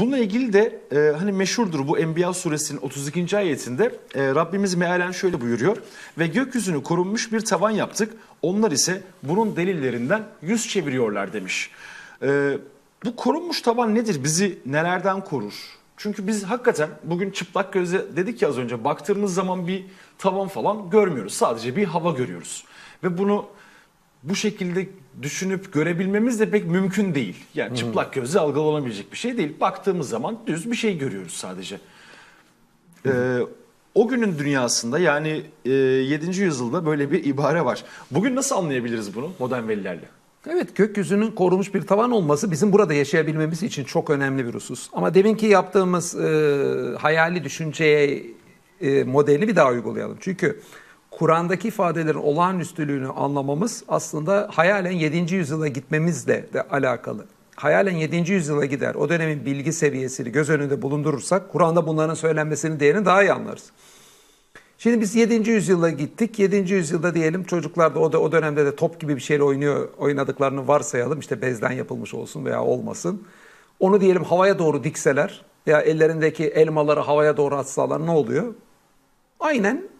Bununla ilgili de e, hani meşhurdur bu Enbiya suresinin 32. ayetinde e, Rabbimiz mealen şöyle buyuruyor. Ve gökyüzünü korunmuş bir tavan yaptık. Onlar ise bunun delillerinden yüz çeviriyorlar demiş. E, bu korunmuş tavan nedir? Bizi nelerden korur? Çünkü biz hakikaten bugün çıplak gözle dedik ya az önce baktığımız zaman bir tavan falan görmüyoruz. Sadece bir hava görüyoruz. Ve bunu bu şekilde düşünüp görebilmemiz de pek mümkün değil. Yani çıplak gözle algılanabilecek bir şey değil. Baktığımız zaman düz bir şey görüyoruz sadece. Ee, o günün dünyasında yani e, 7. yüzyılda böyle bir ibare var. Bugün nasıl anlayabiliriz bunu modern verilerle? Evet gökyüzünün korunmuş bir tavan olması bizim burada yaşayabilmemiz için çok önemli bir husus. Ama deminki yaptığımız e, hayali düşünceye e, modeli bir daha uygulayalım. Çünkü Kur'an'daki ifadelerin olağanüstülüğünü anlamamız aslında hayalen 7. yüzyıla gitmemizle de alakalı. Hayalen 7. yüzyıla gider. O dönemin bilgi seviyesini göz önünde bulundurursak Kur'an'da bunların söylenmesinin değerini daha iyi anlarız. Şimdi biz 7. yüzyıla gittik. 7. yüzyılda diyelim çocuklar da o, da o dönemde de top gibi bir şeyle oynuyor, oynadıklarını varsayalım. İşte bezden yapılmış olsun veya olmasın. Onu diyelim havaya doğru dikseler veya ellerindeki elmaları havaya doğru atsalar ne oluyor? Aynen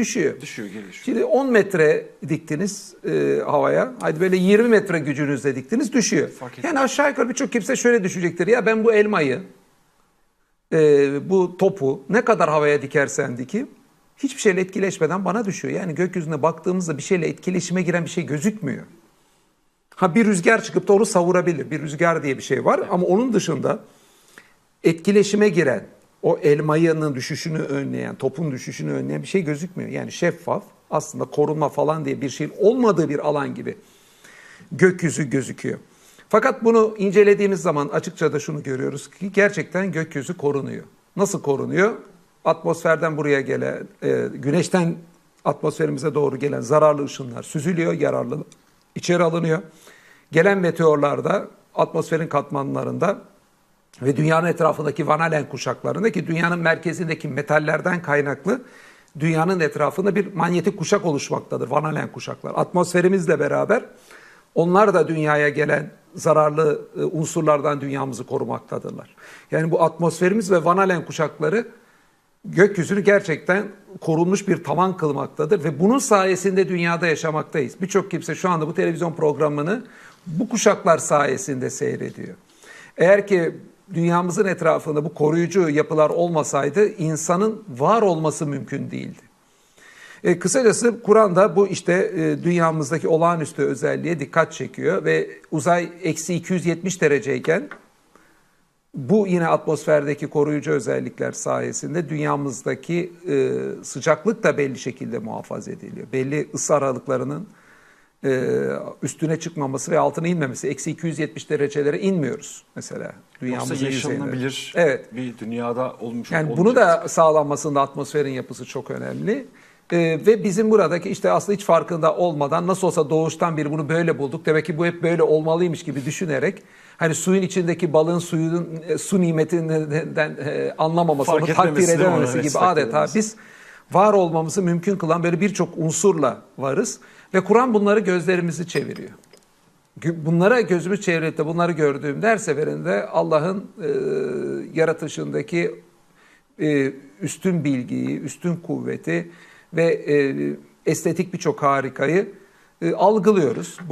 düşüyor. Düşüyor, geliyor. Şimdi 10 metre diktiniz e, havaya. Hadi böyle 20 metre gücünüzle diktiniz düşüyor. Fark yani aşağı yukarı birçok kimse şöyle düşecektir. Ya ben bu elmayı, e, bu topu ne kadar havaya dikersen dikeyim hiçbir şeyle etkileşmeden bana düşüyor. Yani gökyüzüne baktığımızda bir şeyle etkileşime giren bir şey gözükmüyor. Ha bir rüzgar çıkıp da onu savurabilir. Bir rüzgar diye bir şey var ama onun dışında etkileşime giren, o elmayının düşüşünü önleyen, topun düşüşünü önleyen bir şey gözükmüyor. Yani şeffaf, aslında korunma falan diye bir şeyin olmadığı bir alan gibi gökyüzü gözüküyor. Fakat bunu incelediğimiz zaman açıkça da şunu görüyoruz ki gerçekten gökyüzü korunuyor. Nasıl korunuyor? Atmosferden buraya gelen, e, güneşten atmosferimize doğru gelen zararlı ışınlar süzülüyor, yararlı içeri alınıyor. Gelen meteorlar da atmosferin katmanlarında ve dünyanın etrafındaki Van Allen kuşaklarında ki dünyanın merkezindeki metallerden kaynaklı dünyanın etrafında bir manyetik kuşak oluşmaktadır Van Allen kuşaklar. Atmosferimizle beraber onlar da dünyaya gelen zararlı e, unsurlardan dünyamızı korumaktadırlar. Yani bu atmosferimiz ve Van Allen kuşakları gökyüzünü gerçekten korunmuş bir tavan kılmaktadır ve bunun sayesinde dünyada yaşamaktayız. Birçok kimse şu anda bu televizyon programını bu kuşaklar sayesinde seyrediyor. Eğer ki dünyamızın etrafında bu koruyucu yapılar olmasaydı insanın var olması mümkün değildi. E, kısacası Kur'an'da bu işte e, dünyamızdaki olağanüstü özelliğe dikkat çekiyor ve uzay eksi 270 dereceyken bu yine atmosferdeki koruyucu özellikler sayesinde dünyamızdaki e, sıcaklık da belli şekilde muhafaza ediliyor. Belli ısı aralıklarının e, üstüne çıkmaması ve altına inmemesi. Eksi 270 derecelere inmiyoruz mesela Yoksa dünyamızın yüzeyinde. yaşanılabilir Evet. bir dünyada olmuş Yani bunu olmayacak. da sağlanmasında atmosferin yapısı çok önemli. Ee, ve bizim buradaki işte aslında hiç farkında olmadan nasıl olsa doğuştan beri bunu böyle bulduk. Demek ki bu hep böyle olmalıymış gibi düşünerek hani suyun içindeki balığın suyun e, su nimetinden e, anlamaması, Fark onu takdir edememesi gibi adeta biz var olmamızı mümkün kılan böyle birçok unsurla varız ve Kur'an bunları gözlerimizi çeviriyor. Bunlara gözümüz çevirip de bunları gördüğümde her seferinde Allah'ın e, yaratışındaki e, üstün bilgiyi, üstün kuvveti ve e, estetik birçok harikayı e, algılıyoruz. Bu